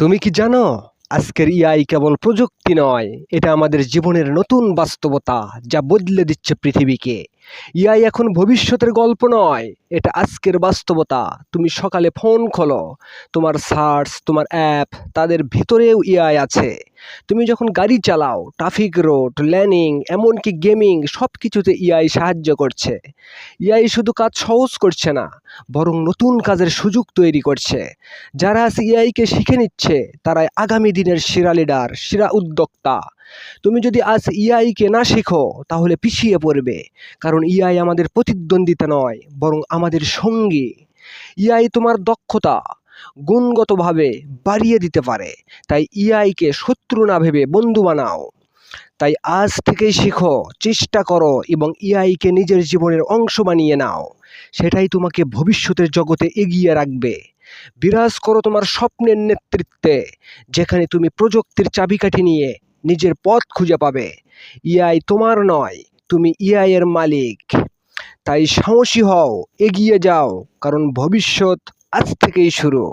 তুমি কি জানো? আজকের ইআই কেবল প্রযুক্তি নয়, এটা আমাদের জীবনের নতুন বাস্তবতা যা বদলে দিচ্ছে পৃথিবীকে। ইআই এখন ভবিষ্যতের গল্প নয়, এটা আজকের বাস্তবতা। তুমি সকালে ফোন খোলো, তোমার সার্চ, তোমার অ্যাপ, তাদের ভিতরেও ইআই আছে। তুমি যখন গাড়ি চালাও, ট্রাফিক রোড, ল্যানিং, এমনকি গেমিং সব কিছুতে ইআই সাহায্য করছে। ইআই শুধু কাজ সহজ করছে না, বরং নতুন কাজের সুযোগ তৈরি করছে। যারা আজ ইআইকে শিখে নিচ্ছে, তারাই আগামী দিনের সেরা লিডার সেরা উদ্যোক্তা। তুমি যদি আজ ইআইকে না শেখো, তাহলে পিছিয়ে পড়বে। কারণ ইআই আমাদের প্রতিদ্বন্দ্বিতা নয়, বরং আমাদের সঙ্গী। ইআই তোমার দক্ষতা গুণগতভাবে বাড়িয়ে দিতে পারে। তাই ইআইকে শত্রু না ভেবে বন্ধু বানাও। তাই আজ থেকেই শেখো, চেষ্টা করো এবং ইআইকে নিজের জীবনের অংশ বানিয়ে নাও। সেটাই তোমাকে ভবিষ্যতের জগতে এগিয়ে রাখবে। বিরাজ করো তোমার স্বপ্নের নেতৃত্বে, যেখানে তুমি প্রযুক্তির চাবিকাঠি নিয়ে নিজের পথ খুঁজে পাবে। ইআই তোমার নয়, তুমি ইআই এর মালিক। তাই সাহসী হও, এগিয়ে যাও, কারণ ভবিষ্যৎ আজ থেকেই শুরু।